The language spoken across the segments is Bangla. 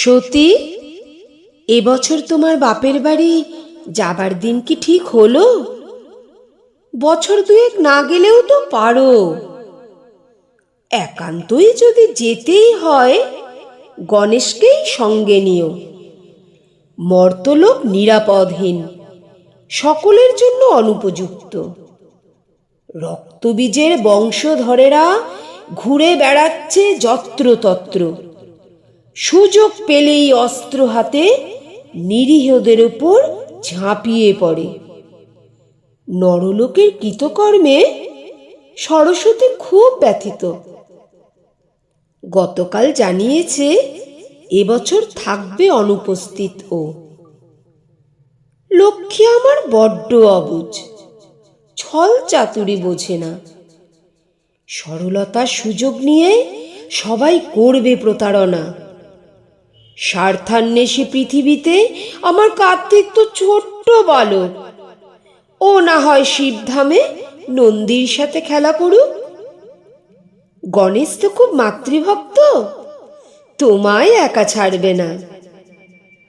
সতী এবছর তোমার বাপের বাড়ি যাবার দিন কি ঠিক হলো? বছর দুয়েক না গেলেও তো পারো। একান্তই যদি যেতেই হয়, গণেশকেই সঙ্গে নিও। মর্তলোক নিরাপদহীন, সকলের জন্য অনুপযুক্ত। রক্তবীজের বংশধরেরা ঘুরে বেড়াচ্ছে যত্রতত্র। সুযোগ পেলেই অস্ত্র হাতে নিরীহদের উপর ঝাঁপিয়ে পড়ে। নরলোকের কৃতকর্মে সরস্বতী খুব ব্যথিত। গতকাল জানিয়েছে, এবছর থাকবে অনুপস্থিত ও। লক্ষ্মী আমার বড্ড অবুঝ ছল চাতুরি বোঝে না। সরলতার সুযোগ নিয়ে সবাই করবে প্রতারণা। স্বার্থান্বেষী পৃথিবীতে আমার কার্তিক তো ছোট্ট বালক। ও না হয় শিবধামে নন্দীর সাথে খেলা করুক। গণেশ তো খুব মাতৃভক্ত, তোমায় একা ছাড়বে না।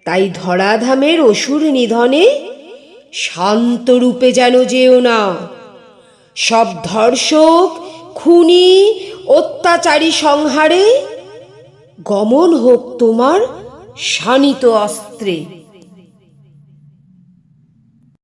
তাই ধরাধামের অসুর নিধনে শান্ত রূপে যেন যেও না। সব ধর্ষক, খুনি, অত্যাচারী সংহারে গমন হোক তোমার শানিত অস্ত্রে।